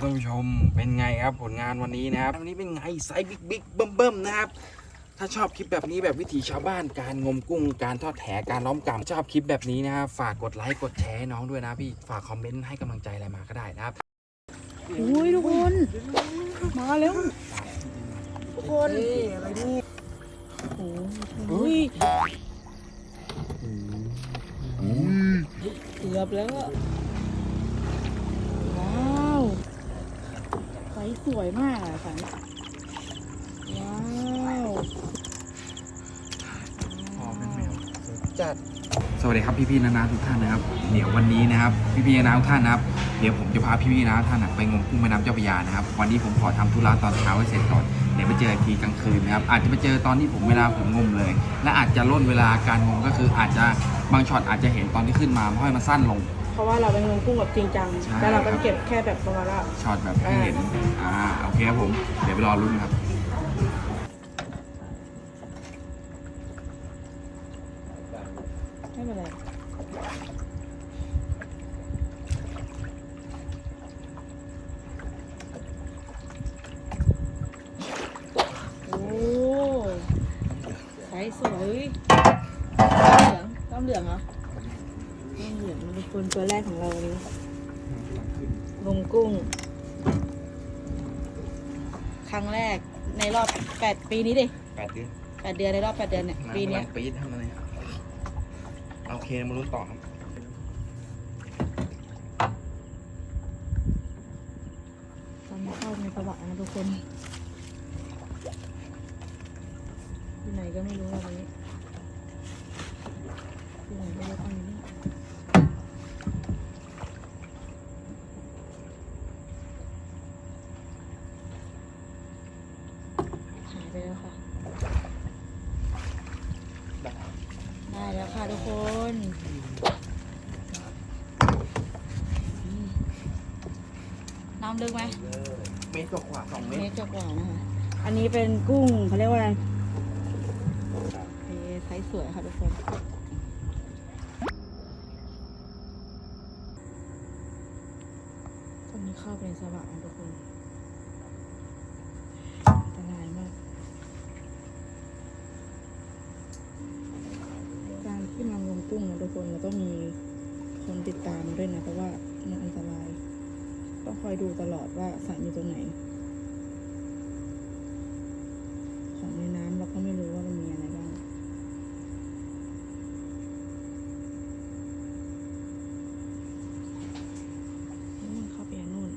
ท่านผู้ชมเป็นไงครับผลงานวันนี้นะครับวันนี้เป็นไงไซส์บิ๊กบิ๊กเบิ่มเบิ่มนะครับ ถ้าชอบคลิปแบบนี้แบบวิถีชาวบ้านการงมกุ้ง การทอดแหการล้อมกำชอบคลิปแบบนี้นะครับฝากกดไลค์กดแชร์ให้น้องด้วยนะพี่ฝากคอมเมนต์ให้กำลังใจอะไรมาก็ได้นะครับอุ้ยทุกคนมาแล้วทุกคนอะไรนี่โอ้ยเกือบแล้วอะว้าวไซ ส์สวยมากอะสันว้าวจัด สวัสดีครับพี่ๆนานาทุกท่านนะครับ เดี๋ยววันนี้นะครับพี่ๆนานาทุกท่านนะครับ เดี๋ยวผมจะพาพี่ๆนานาทุกท่านนะไปงมกุ้งแม่น้ำเจ้าพระยานะครับ วันนี้ผมขอทำธุระตอนเช้าให้เสร็จก่อน เดี๋ยวไปเจออีกทีกลางคืนนะครับ อาจจะไปเจอตอนที่ผมเวลาผมงมเลย และอาจจะล่นเวลาการงมก็คืออาจจะบางช็อตอาจจะเห็นตอนที่ขึ้นมาเพราะให้มันสั้นลง เพราะว่าเราเป็นงมกุ้งแบบจริงจังใช่แต่เราก็ครับเก็บแค่แบบประมาณว่า ช็อตแบบให้เห็น อ่า โอเคครับผม เดี๋ยวไปรอรุ่นครับ ไม่เป็นไรโอ้ไซส์สวยต้มเหลืองต้มเหลืองเหรอต้มเหลืองมันเป็น คนตัวแรกของเราวันนี้ลงกุ้ง ครั้งแรกในรอบแปดปีนี้ดิแปดเดือนแปดเดือนในรอบแปดเดือนเนี่ยปีเนี้ย ปีดทำอะไรครับโอเคมาลุ้นต่อครับ ตอนนี้เข้าในประวัตินะทุกคนอยู่ไหนก็ไม่รู้อะตอนนี้อยู่ไหนก็ไม่รู้ตอนนี้หาย ไปแล้วค่ะ ได้แล้วค่ะทุกคนอืมน้ำลึกไหมเมตรกว่าสองเมเมตรตรกว่านะคะอันนี้เป็นกุ้งเขาเรียกว่าอะไรเอ๊ะไซส์สวยค่ะทุกคนตอนนี้เข้าไปในสระนะทุกคน อันตรายมาก การที่มางม กุ้งนะทุกคนเราต้องมีคนติดตามด้วยนะเพราะว่ามันอันตราย ต้องคอยดูตลอดว่าสัตว์อยู่ตรงไหน ของในน้ำเราก็ไม่รู้บ้าง นู่นเข้าไปอันนู่น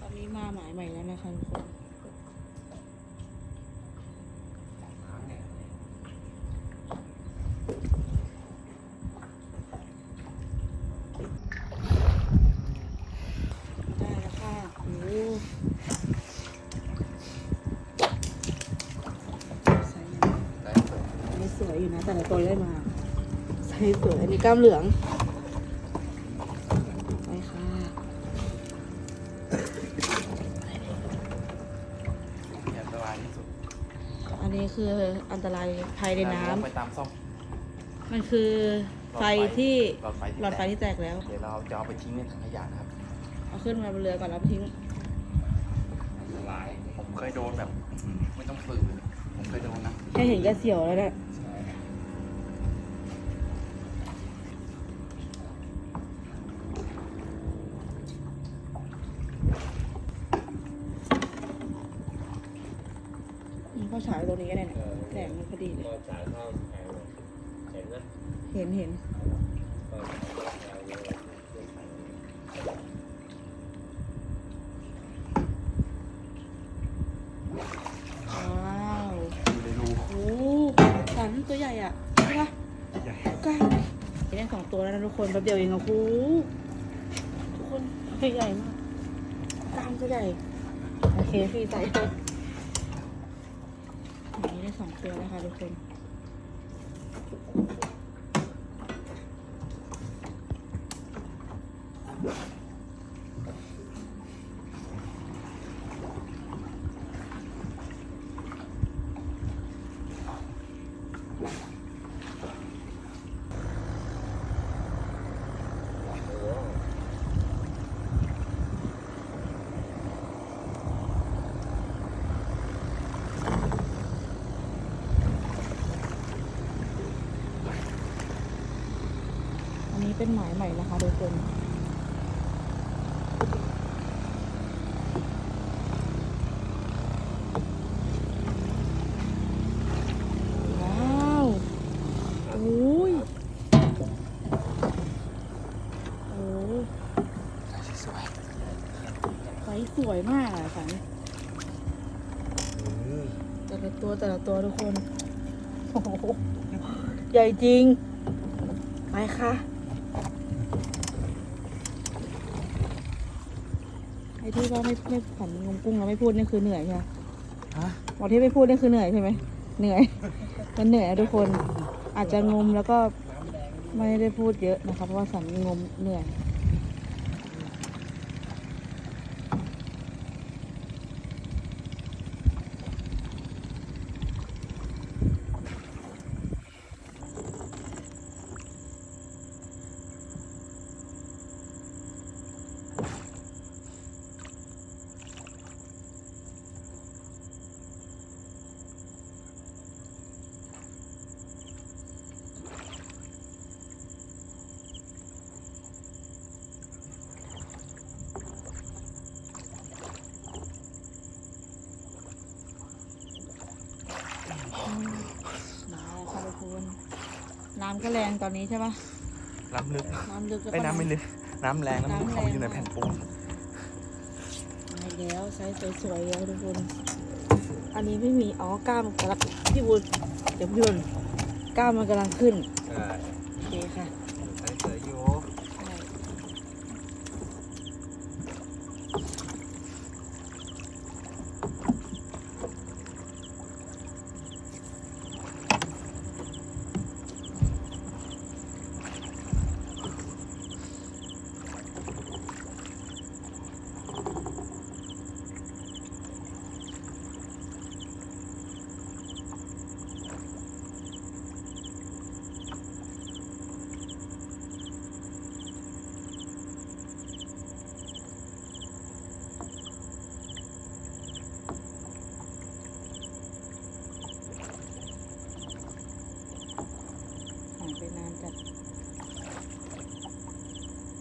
ตอนนี้มาหมายใหม่แล้ว นะคะทุกคนได้แล้วค่ะโอ้ใส่อันนี้สวยอยู่นะ แต่ละตัวได้มา ใส่สวย อันนี้กล้ามเหลืองไปค่ะ อันตรายที่สุด อั นนี้คืออันตรายภายในน้ไปตามซ่อมำมันคือไฟที่หลอดไฟที่หลอดไฟที่แตกแล้ว เดี๋ยวเราจะเอาไปทิ้งในถังขยะนะครับ เอาขึ้นมาบนเรือก่อนแล้วไปทิ้งอันตรายผมเคยโดนแบบอืมไม่ต้องฝืนผมเคยโดนนะแค่เห็นก็เสียวแล้วเนี่ยมันก็ฉายตรงนี้ก็ได้เนี่ยแสงมันพ อดีเลยก็จ่ายเข้าแพงเลยเห็นนะเห็นเห็นก็แพงเลยว้าวอยู่ในรูโอ้สันตัวใหญ่อะใช่ปะใหญ่ใกล้ได้สองตัวแล้วนะทุกคนแป๊บเดียวเองอะโอ้โหทุกคนตัวใหญ่มากกล้ามก็ใหญ่โอเคพี่ใส่ไปอันนี้ได้ สองตัวแล้วค่ะทุกคน นี้ เป็นหมายใหม่นะคะทุกคนว้าวโอ้ยโอ้ยสวยไซส์สวยมากอะสันแต่ละตัวแต่ละตัวทุกคนโอ้โหใหญ่จริง ไปค่ะ ไอ้ที่ว่าไม่ไม่ผันงมกุ้งเราไม่พูดนี่คือเหนื่อยใช่ไหมฮะบอกที่ไม่พูดนี่คือเหนื่อยใช่ไหมเหนื่อย มันเหนื่อยอะทุกคน อาจจะงมแล้วก็ไม่ได้พูดเยอะนะคะเพราะว่าสันงมเหนื่อย มาแล้วค่ะทุกคนน้ำ ก็แรงตอนนี้ใช่ปะน้ำลึกน้ำลึกแล้วไอ้ก็น้ำไม่ลึก น้ำแรงน้ำลึกเข้าไปอยู่ในแผ่นปูนมาอีกแล้วไซส์สวยๆแล้วทุกคน อันนี้ไม่มี อ๋อกล้ามกำลังพี่บุญเดี๋ยวพี่บุญกล้ามมันกำลังขึ้นใช่โอเคค่ะ ใส่เสืออยู่ ใช่หายไปนานจัด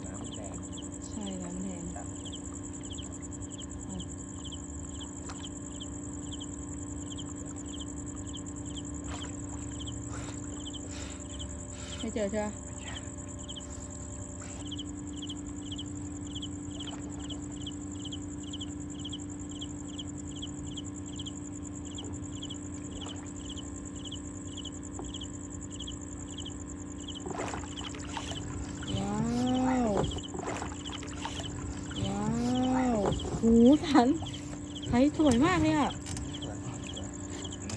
น้ำแดง ใช่น้ำแดง ไม่เจอใช่ปะว้าวว้าวหูสันไซส์สวยมากเลยอะ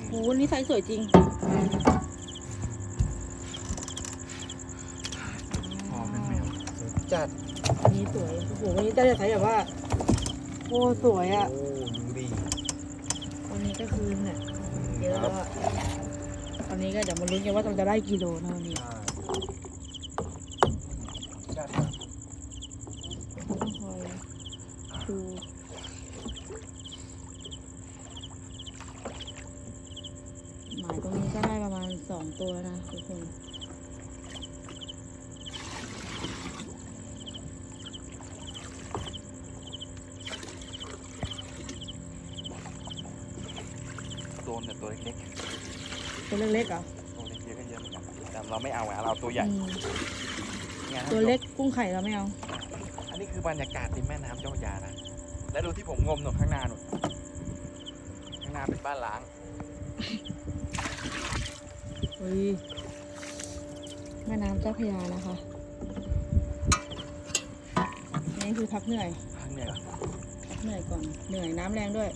หูวันนี้ไซส์สวยจริง พอเป็นแมว จัดอันนี้สวยโอ้โหวันนี้ได้จะไซส์แบบว่าโอ้สวยอะโอ้ดูดีวันนี้ก็คือเนี่ยเยอะแล้วอะตอนนี้ก็เดี๋ยวมาลุ้นกันว่าเราจะได้กิโลนะวันนี้จัดต้องคอยดูหมายตรงนี้ก็ได้ประมาณสองตัวนะทุกคน โดนแต่ตัวเล็ก ตัวเล็กๆเหรอ ๆตัวเล็กเยอะก็เยอะเหมือนกันแต่ เราไม่เอาอะเราตัวใหญ่อืมเนี่ยตัวเล็กกุ้งไข่เราไม่เอา อันนี้คือบรรยากาศริมแม่น้ำเจ้าพระยานะ และดูที่ผมงมหนูข้างหน้าหนูข้างหน้าเป็นบ้านล้างเฮ้ยแม่น้ำเจ้าพระยานะคะ นี่คือพักเหนื่อย ข้างเหนือพักเหนื่อยก่อน เหนื่อยน้ำแรงด้วย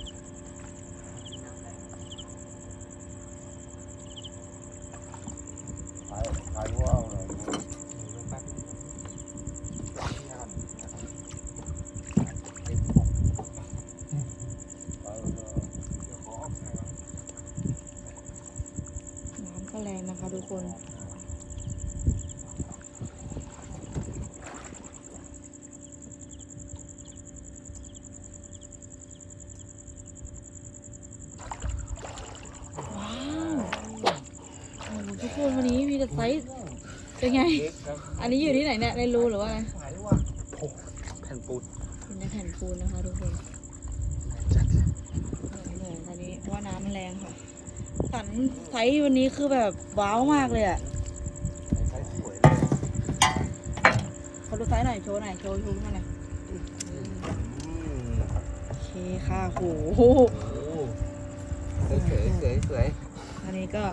ถ่ายถ่ายว่าวหน่อย ดูแป๊บนึงที่นั่น เอาเลย เดี๋ยวขอออกแสง น้ำก็แรงนะ คะทุกคน ว้าวโอ้โหทุกคนวันนี้มีแต่ไซส์เป็นไงเล็กครับอันนี้อยู่ที่ไหนเนี่ยในรูหรือว่าไงหายว่ะโอ้แผ่นปูนอยู่ในแผ่นปูนนะคะทุกคนจัดเหนื่อยตอนนี้เพราะว่าน้ำมันแรงค่ะ สันไซส์วันนี้คือแบบว้าวมากเลยอะใช้สวยเลยขอดูไซส์หน่อยโชว์หน่อยโชว์ชูขึ้นมาหน่อยอืมโอเคค่ะโหโอ้สวยสวยสวยสวยอันนี้ก็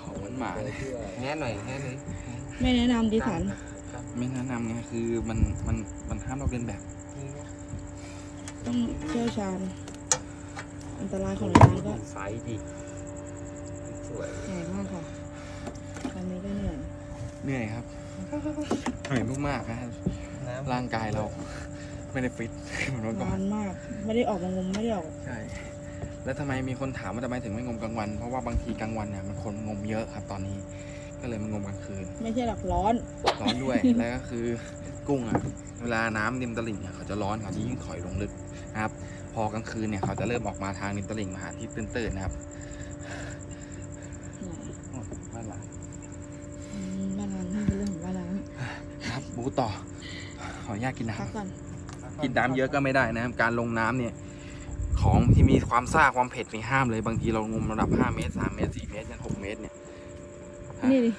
ของมันหมาเลยแง่หน่อยแง่หน่อยไม่แนะนำดิสันไม่แนะนำไงคือมันมันมันห้ามเราเรียนแบบนี่ไงต้องเชี่ยวชาญ อันตรายของน้ำก็ไซส์ดิสวยใหญ่มากค่ะตอนนี้ก็เหนื่อยเหนื่อยครับเหนื่อยมากๆนะครับน้ำร่างกายเราไม่ได้ฟิตเหมือนเมื่อก่อนนานมาก ไม่ได้ออกมางมไม่ได้ออกใช่แล้วทำไมมีคนถามว่าทำไมถึงไม่งมกลางวัน เพราะว่าบางทีกลางวันเนี่ยมันคนงมเยอะครับ ตอนนี้ ก็เลยมางมกลางคืน ไม่ใช่หลักร้อน ร้อนด้วย แล้วก็คือกุ้งอะ เวลาน้ำริมตลิ่งเนี่ยเขาจะร้อนเขาจะยิ่งถอยลงลึกนะครับ พอกลางคืนเนี่ยเขาจะเริ่มออกมาทางริมตลิ่งมาหาที่ตื้นๆนะครับโอ้บ้านหลังอืมบ้านร้างนี่เป็นเรื่องของบ้านร้างครับบูต่อ ขออนุญาตกินน้พักก่อนำกินน้ำเยอะก็ไม่ได้นะครับ การลงน้ำเนี่ย ของที่มีความซ่าความเผ็ดนี่ห้ามเลยบางทีเรางมระดับ5เมตร3เมตร4เมตรยัน6เมตรเนี่ยนี่ดิ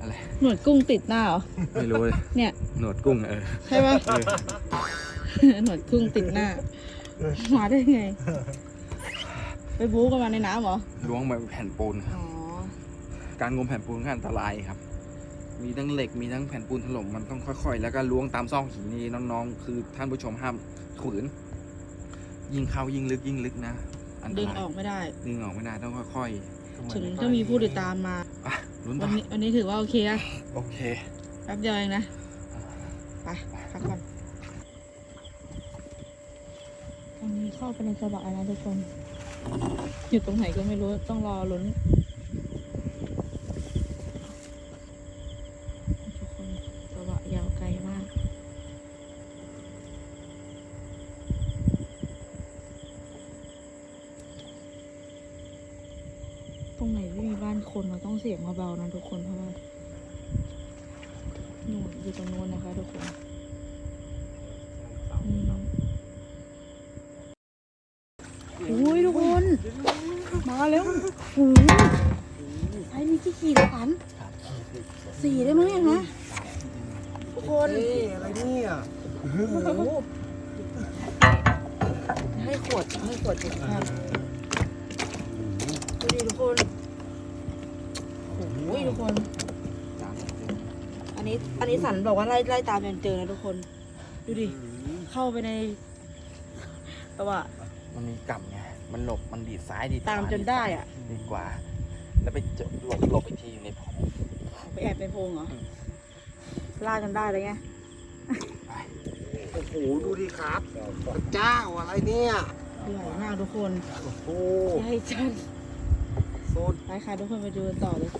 อะไรหนวดกุ้งติดหน้าเหรอไม่รู้เลยเนี่ยหนวดกุ้งเออใช่ปะหนวดกุ้งติดหน้า มาได้ไง ไปบู๊กันมาในน้ำเหรอ ล้วงมาแผ่นปูนครับอ๋อ การงมแผ่นปูนก็อันตรายครับ มีทั้งเหล็กมีทั้งแผ่นปูนถล่มมันต้องค่อย ๆ แล้วก็ล้วงตามซอกหินนี่น้องๆ คือท่านผู้ชมห้ามขืน ยิ่งเข้ายิ่งลึกยิ่งลึกนะ อันตดึงรายออกไม่ได้ ดึงออกไม่ได้ต้องค่อยถึงจะมีผู้ติดตามมาๆไปลุ้นวัต่นอนี้วันนี้ถือว่าโอเคอะโอเค แป๊บเดียวเองนะ ไปพักก่อนต อนนี้เข้าไปในกระบะนะทุกคน อยู่ตรงไหนก็ไม่รู้ต้องรอลุ้นทุกคนกระบะยาวไกลมากตรงไหนไม่มีบ้านคนเราต้องเสียงเบาๆนะทุกคนเพราะ ยทุกคน มาแล้วโอ้ยไอ้นี่ที่ขี่แล้วกันสี่ได้มั้งเนี่ยนะทุกคนนี่อะไรเนี่ยให้ขวดให้ขวดจุดครับดูดิทุกคนโอ้ยทุกคน อันนี้อันนี้สันบอกว่าไล่ไล่ตามจนเจอนะทุกคน ดูดิ เข้าไปในแต่ว่ามันมีกล่ำไง มันหลบมันดีดซ้ายดีดขวตามจนได้อะดีกว่า แล้วไปเจอหลบหลบอีกทีอยู่ในผมไปแอบในโพรงเหรอ ล่าจนได้เลยไง โอ้โห ดูดิครับพระเจ้าอะไรเนี่ยใหญ่มากทุกคนโอ้โห ใหญ่จังสุด ไปค่ะทุกคนไปดูกันต่อเลย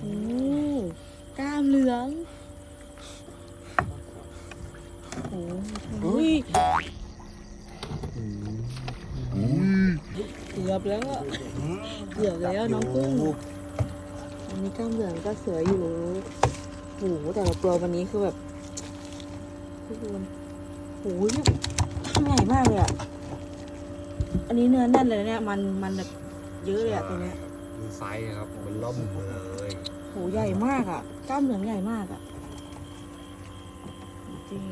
โอ้กล้ามเหลือง โอ้โหเกือบ แล้วอะเกือบแล้วน้องกุ้งอันนี้กล้ามเหลืองก็สวยอยู่โอ้โหแต่ละตัววันนี้คือแบบทุกคนโอ้โหเนี่ยกล้ามใหญ่มากเลยอะอันนี้เนื้อแน่นเลยนะเนี่ย มันมันแบบเยอะเลยอะตัวเนี้ยดูไซส์ครับมันล่มเลยโหใหญ่มากอะกล้ามเหลืองใหญ่มากอะจริง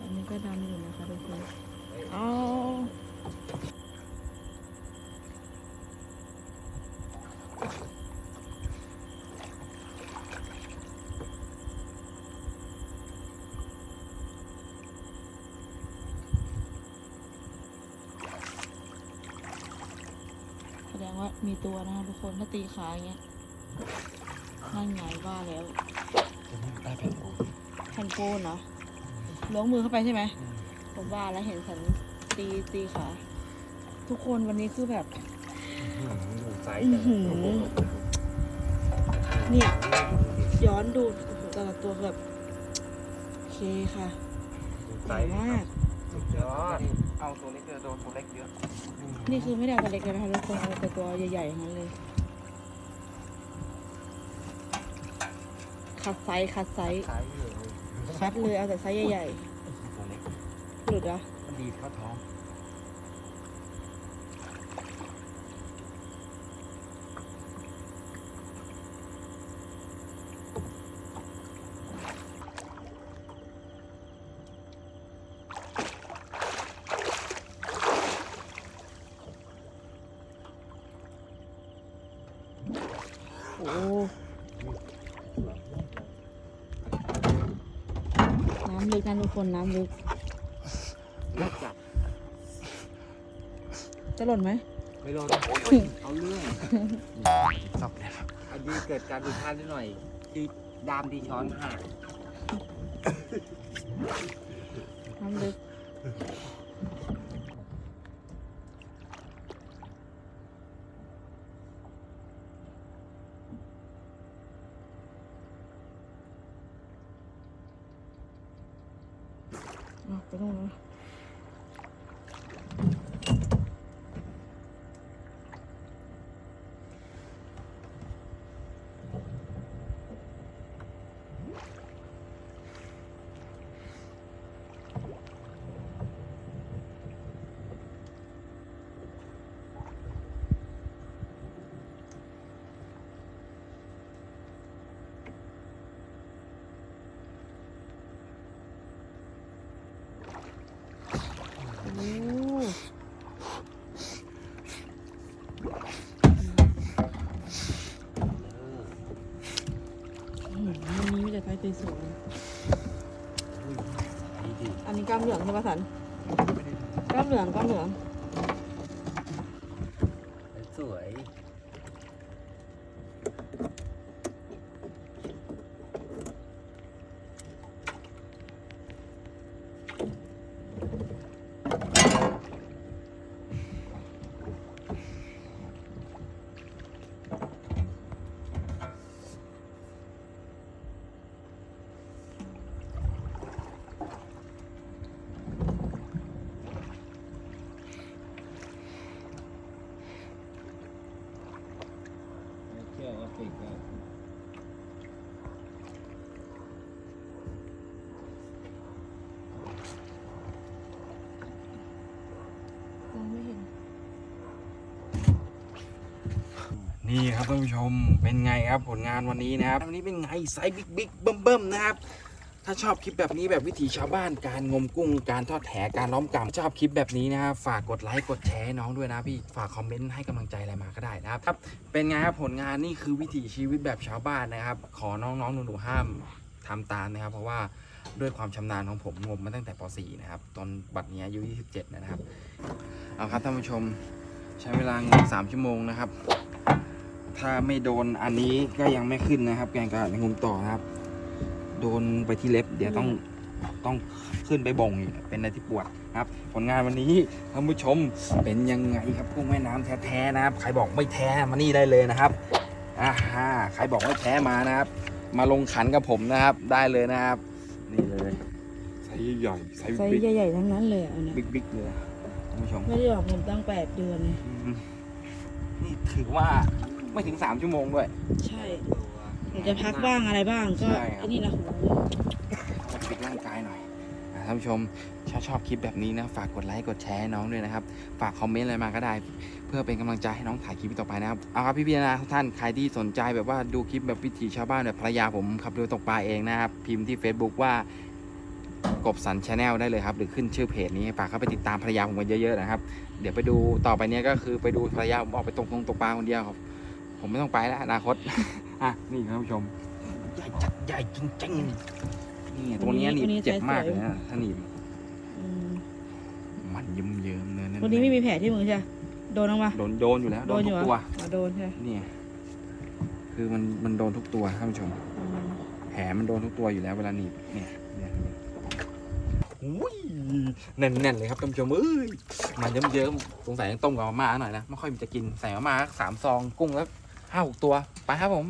อันนี้ก็ดำอยู่นะคะทุกคนอ๋อ มีตัวนะคะทุกคนถ้าตีขาอย่างเงี้ยนั่นไงว่าแล้วได้แผ่นโอ้แผ่นโฟนเหรอล้วงมือเข้าไปใช่ไหมผมว่าแล้วเห็นสันตีตีขาทุกคนวันนี้คือแบบไซส์อื้อหือเนี่ย ย้อนดูโอ้โหแต่ละตัวแบบโอเคค่ะไซใหญ่ส์มากสุดยอด เอาตัวเล็กเจอโดนตัวเล็กเยอะนี่คือไม่ได้เอาตัวเล็กเลยนะคะทุกคนเอาแต่ตัวใหญ่ๆทั้งนั้นเลย คัดไซส์คัดไซส์ไซส์อยู่คัดเลยเอาแต่ไซส์ใหญ่ตัวเล็กๆหลุดเหรอมันดีดเข้าท้อง น้ำลึกนะทุกคนน้ำลึกเลิกจับจะหล่นไหมไม่รอดเอาเรื่องชอบเลยครับอันนี้เกิดการผิดพลาดนิดหน่อย คือดามที่ช้อนหักน้ำลึก อะไปตรงนู้นโอ้อืมวันนี้มีแต่ไซส์สวยๆอันนี้ กล้ามเหลืองใช่ไหมสันกล้ามเหลืองกล้ามเหลือง สวย เที่ยวแอฟริกา มองไม่เห็น นี่ครับท่านผู้ชมเป็นไงครับผลงานวันนี้นะครับวันนี้เป็นไงไซส์บิ๊กบิ๊กเบิ่มเบิ่มๆนะครับ ถ้าชอบคลิปแบบนี้แบบวิถีชาวบ้านการงมกุ้ง การทอดแหการล้อมกำชอบคลิปแบบนี้นะครับฝากกดไลค์กดแชร์น้องด้วยนะพี่ฝากคอมเมนต์ให้กำลังใจอะไรมาก็ได้นะครับครับ เป็นไงครับผลงานนี่คือวิถีชีวิตแบบชาวบ้านนะครับ ขอน้องๆหนูๆห้ามทำตามนะครับ เพราะว่าด้วยความชำนาญของผมงมมาตั้งแต่ป .4 นะครับตอนบัดนี้อายุ27 นะครับเอาครับท่านผู้ชมใช้เวลางม3ชั่วโมงนะครับ ถ้าไม่โดนอันนี้ก็ยังไม่ขึ้นนะครับ แกงกะงมต่อนะครับ โดนไปที่เล็บ เดี๋ยวต้องต้องขึ้นไปบ่งอีกเป็นอะไรที่ปวดนะครับ ผลงานวันนี้ท่านผู้ชมเป็นยังไงครับกุ้งแม่น้ำแท้ๆนะครับ ใครบอกไม่แท้มานี่ได้เลยนะครับอ่าฮะใครบอกไม่แท้มานะครับ มาลงขันกับผมนะครับ ได้เลยนะครับ นี่เลยไซส์ใหญ่ไซส์ไซส์บิ๊กใหญ่ๆทั้งนั้นเลยอะอันเนี้ยบิ๊กบิ๊กเลยท่านผู้ชมไม่ได้ออกผมตั้งแปดเดือนเลยอืมนี่ถือว่า ไม่ถึงสามชั่วโมงด้วย ใช่หนูจะพักบ้างอะไรบ้างก็ใช่ครับ ไอ้นี่นะโหมาฟิตร่างกายหน่อยอะท่านผู้ชมถ้าชอบคลิปแบบนี้นะ ฝากกดไลค์กดแชร์ให้น้องด้วยนะครับ ฝากคอมเมนต์อะไรมาก็ได้ เพื่อเป็นกำลังใจให้น้องถ่ายคลิปต่อไปนะครับ เอาครับพี่พี่นะทุกท่านใครที่สนใจแบบว่าดูคลิปแบบวิถีชาวบ้านแบบภรรยาผมขับเรือตกปลาเองนะครับ พิมพ์ที่ Facebook ว่ากบสันชาแนลได้เลยครับ หรือขึ้นชื่อเพจนี้ฝากเข้าไปติดตามภรรยาผมกันเยอะๆนะครับ เดี๋ยวไปดูต่อไปเนี้ยก็คือไปดูภรรยาผมออกไปตกตรงตกปลาคนเดียวครับ ผมไม่ต้องไปแล้วอนาคต อะ นี่ครับท่านผู้ชม ใหญ่จัดใหญ่จริงๆนี่ตัวเนี้ยหนีบเจ็บมากเลยนะถ้าหนีบอืมมันเยิ้มเยิ้มๆเนื้อเนื้อวันนี้ไม่มีแผลที่มือใช่ไหมโดนลงมา โดนโดนอยู่แล้ว โดนอทุยู่กเหร ตัวออ๋อโดนใช่ไหมนี่คือมันมันโดนทุกตัวท่านผู้ชม อืมแผลมันโดนทุกตัวอยู่แล้วเวลาหนีบเนี่ยเนี่ยเนี่ยอุ้ยแน่นๆเลยครับท่านผู้ชมเอ้ยมาเยิ้มๆสงสัยต้องต้มกับมาม่าหน่อยนะไม่ค่อยมีจะกินใส่มาม่าสามซองกุ้งแล้ว ห้าหกตัว ไปครับผม